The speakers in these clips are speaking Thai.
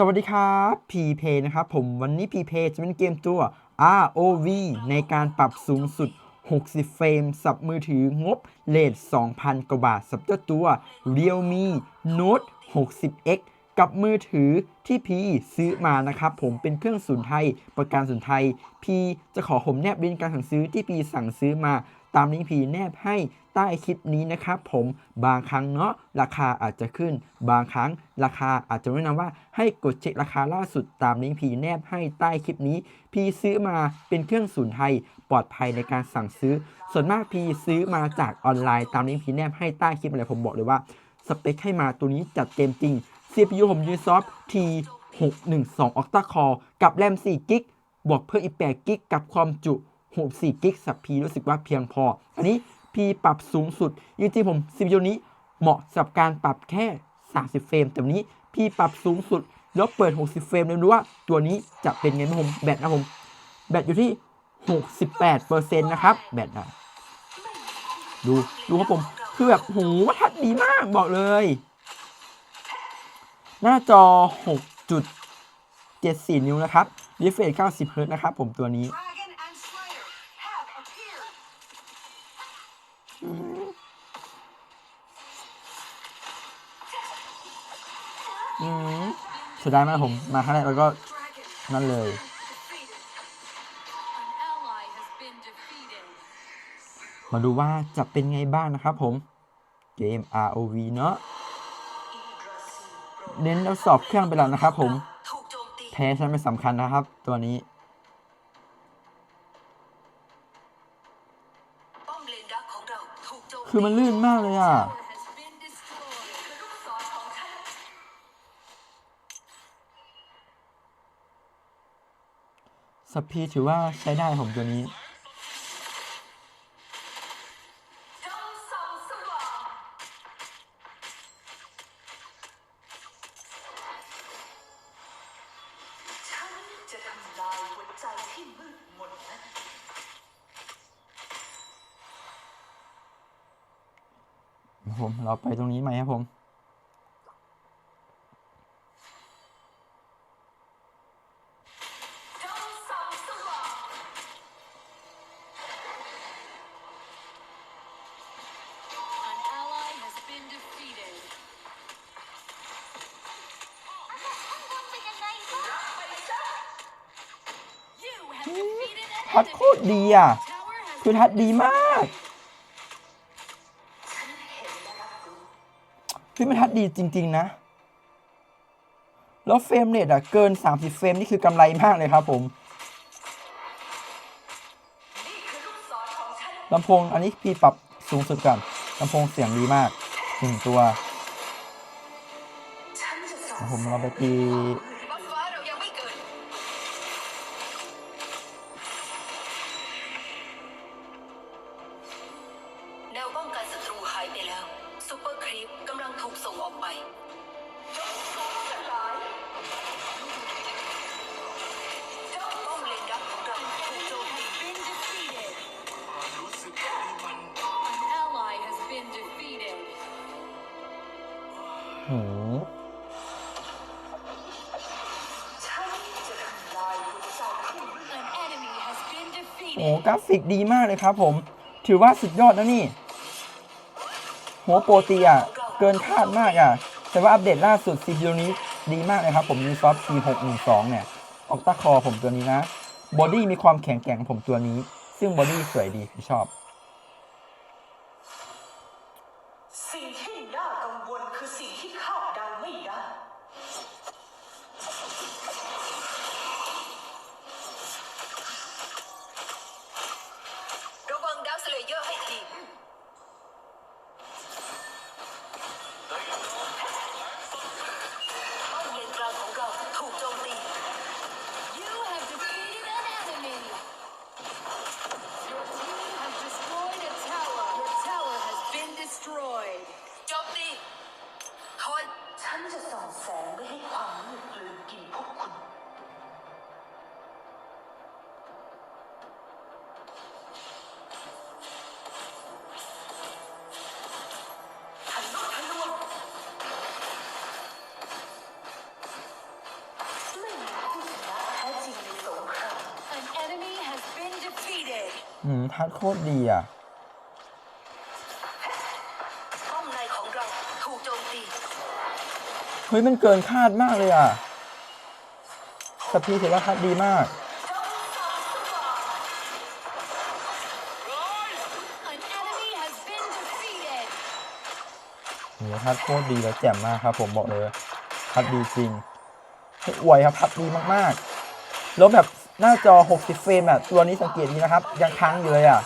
สวัสดีครับพีเพนะครับผมวันนี้พีเพจะเป็นเกมตัว ROV ในการปรับสูงสุด 60 เฟรม สับมือถืองบเลท2,000 กว่าบาท สับเจ้าตัว Realme Note 60X กับมือถือที่พีซื้อมานะครับผมเป็นเครื่องศูนย์ไทยประกันศูนย์ไทย พีจะขอผมแนบลิงก์การสั่งซื้อที่พีสั่งซื้อมา ตามลิงก์พีแนบให้ใต้คลิปนี้นะครับผมบางครั้งเนาะราคาอาจจะขึ้น บางครั้งราคาอาจจะแนะนำว่าให้กดเช็คราคาล่าสุดตามลิงก์พีแนบให้ใต้คลิปนี้ พีซื้อมาเป็นเครื่องศูนย์ไทยปลอดภัยในการสั่งซื้อ ส่วนมากพีซื้อมาจากออนไลน์ตามลิงก์พีแนบให้ใต้คลิปอะไรผมบอกเลยว่าสเปคให้มาตัวนี้จัดเต็มจริง CPU ผม Ubisoft T612 Octa Core กับแรม4 g b บวกเพิ่มอีก8 g b กับความจุ64 g b สับพีรู้สึกว่าเพียงพอ อันนี้พีปรับสูงสุดจริงๆผม CPU นี้เหมาะสำหรับการปรับแค่ 30 เฟรม แต่วันนี้พี่ปรับสูงสุด แล้วเปิด 60 เฟรมเลยดูว่าตัวนี้จะเป็นไงบ้างผม แบตนะผม แบตอยู่ที่ 68%นะครับ แบตนะ ดู ดูครับผม คือแบบโหทัดดีมากบอกเลย หน้าจอ 6.74 นิ้วนะครับ refresh 90 Hz นะครับ ผมตัวนี้ Dragon and Slayer have appeared. อืมเสียดายมากผมมาครั้งแรกแล้วก็ Dragon นั่นเลย defeated. An ally has been defeated. มาดูว่าจะเป็นไงบ้างนะครับผม เกม ROV เนาะ เน้นแล้วสอบเครื่องไปแล้วนะครับ ผมแพ้ใช่ไม่สำคัญนะครับ ตัวนี้คือมันลื่นมากเลยอะสปีถือว่าใช้ได้ผมตัวนี้ จะทำลายหัวใจที่มืดมนนั้นผมเราไปตรงนี้ไหมครับผม ทัดโคตรดีอะคือทัดดีมากคือมันทัดดีจริง ๆ นะ แล้วเฟรมเรทอะ เกิน 30 เฟรมนี่คือกำไรมากเลยครับผมลำโพงอันนี้พี่ปรับสูงสุดก่อนลำโพงเสียงดีมากหนึ่งตัวเดี๋ยวผมเราไปตี ห An enemy has been โอ้กราฟิกดีมากเลยครับผม ถือว่าสุดยอดนะนี่ หัวโปรตีอะ เกินคาดมากอะ แต่ว่าอัปเดตล่าสุด CPU นี้ดีมากเลยครับผม Ubisoft T612 เนี่ย ออกตาคอผมตัวนี้นะ บอดี้มีความแข็งแกร่งของผมตัวนี้ ซึ่งบอดี้สวยดีผมชอบ defeated. อืมทัดโคตรดีอะป้อมในของเราถูกโจมตีเฮ้ยมันเกินคาดมากเลยอะสปีถือว่าทัดดีมาก An enemy has been defeated. นี่ทัดโคตรดีแล้วแจ่มมากครับ ผมบอกเลยทัดดีจริงให้อวยครับทัดดีมากๆ แล้วแบบ หน้าจอ 60 เฟรมอะตัวนี้สังเกตดีนะครับ ยังค้างอยู่เลยอะ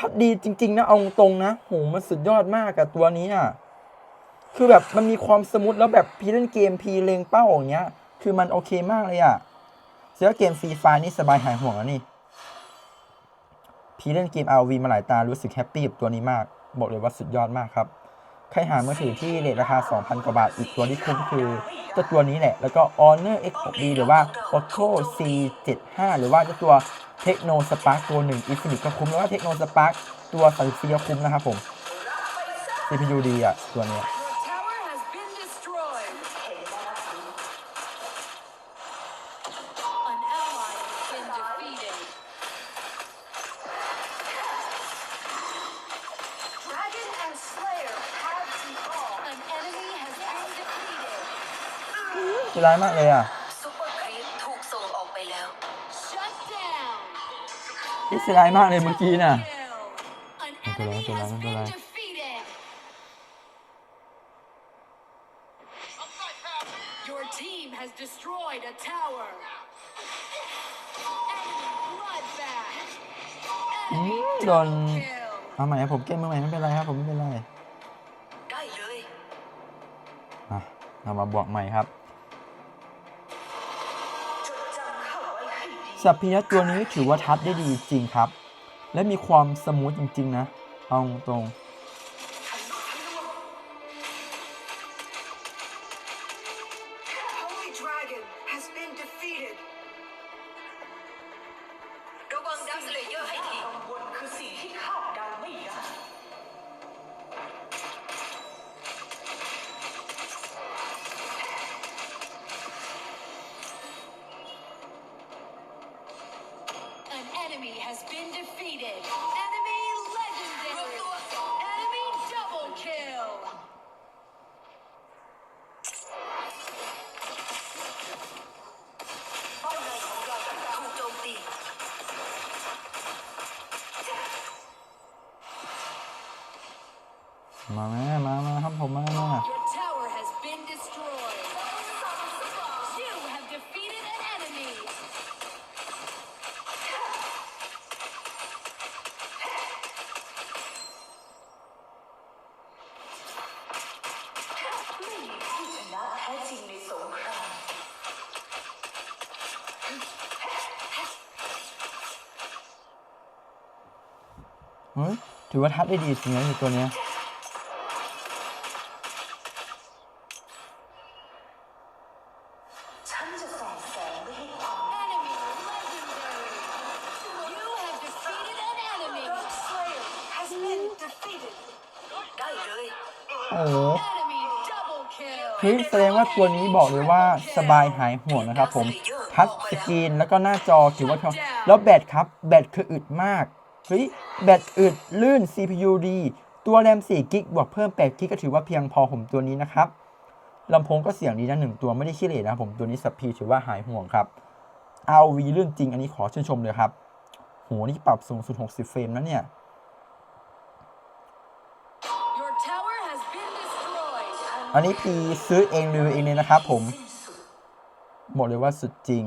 ฮัดดีจริง ๆ นะ เอาตรงนะโหมันสุดยอดมากกับตัวนี้อะคือแบบมันมีความสมูทแล้วแบบพีเล่นเกมพีเลงเป้าอย่างเงี้ย คือมันโอเคมากเลยอะเสียเกมฟรีไฟนี่สบายหายห่วงแล้วนี่พีเล่นเกม RV มาหลายตารู้สึกแฮปปี้กับตัวนี้มาก บอกเลยว่าสุดยอดมากครับ ใครหามือถือที่เรทราคา 2,000 กว่าบาท อีกตัวที่คุ้มคือเจ้าตัวนี้แหละ แล้วก็ Honor X6D หรือว่า Oppo C75 หรือว่าเจ้าตัว Techno Spark ตัวหนึ่ง Infinix ก็คุ้ม แล้วก็ Techno Spark ตัว34ก็คุ้มนะครับผม CPU ดีอะ ตัวเนี้ย เสียดายมากเลยอะซุปเปอร์ครีปถูกส่งออกไปแล้ว Shut down. ที่เสียดายมากเลยเมื่อกี้น่ะ An ไม่เป็นไร enemy ไร has ไม่เป็นไร been defeated. Your team has destroyed a tower. Enemy bloodbath. อื Enemy มโดน double kill. เอาใหม่ครับผมเกมมือใหม่ไม่เป็นไรครับผมไม่เป็นไรได้เลย อะเรามาบวกใหม่ครับ สัพพิยะตัวนี้ถือว่าทัดได้ดีจริงครับ และมีความสมูทจริง ๆ นะ เอาตรง มาแม่มามาครับผมมามา Your tower has been destroyed. You have defeated an enemy. ไม่มีผู้ชนะแท้จริงในสงครามเฮ้ยถือว่าทัดได้ดีจริงนะในตัวเนี้ย ฉันจะส่องแสงไว้ให้ความ Enemy legendary. You have defeated an enemy. Dark Slayer has been defeated ได้เลยโอ้โห Enemy double kill. เฮ้ยแสดงว่าตัวนี้บอกเลยว่าสบายหายห่วงนะครับผมทัชสกรีนแล้วก็หน้าจอถือว่าเท่าแล้วแบตครับแบตคืออึดมากเฮ้ยแบตอึดลื่น CPU ดี ตัวแรม4กิกบวกเพิ่ม8กิกก็ถือว่าเพียงพอผมตัวนี้นะครับ ลำโพงก็เสียงดีนะหนึ่งตัวไม่ได้ขี้เหร่นะครับผมตัวนี้สับพีถือว่าหายห่วงครับ RV เรื่องจริงอันนี้ขอชื่นชมเลยครับโหนี่ปรับสูงสุด 60 เฟรมนะเนี่ย Your tower has been destroyed. อันนี้พีซื้อเองรีวิวเองเลยนะครับผมสิ้นสุดบอกเลยว่าสุดจริง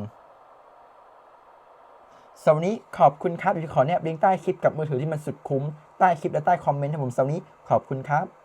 สำหรับวันนี้ขอบคุณครับเดี๋ยวขอเนี่ยลิงก์ใต้คลิปกับมือถือที่มันสุดคุ้ม ใต้คลิปและใต้คอมเมนต์ให้ผมสำหรับวันนี้ขอบคุณครับ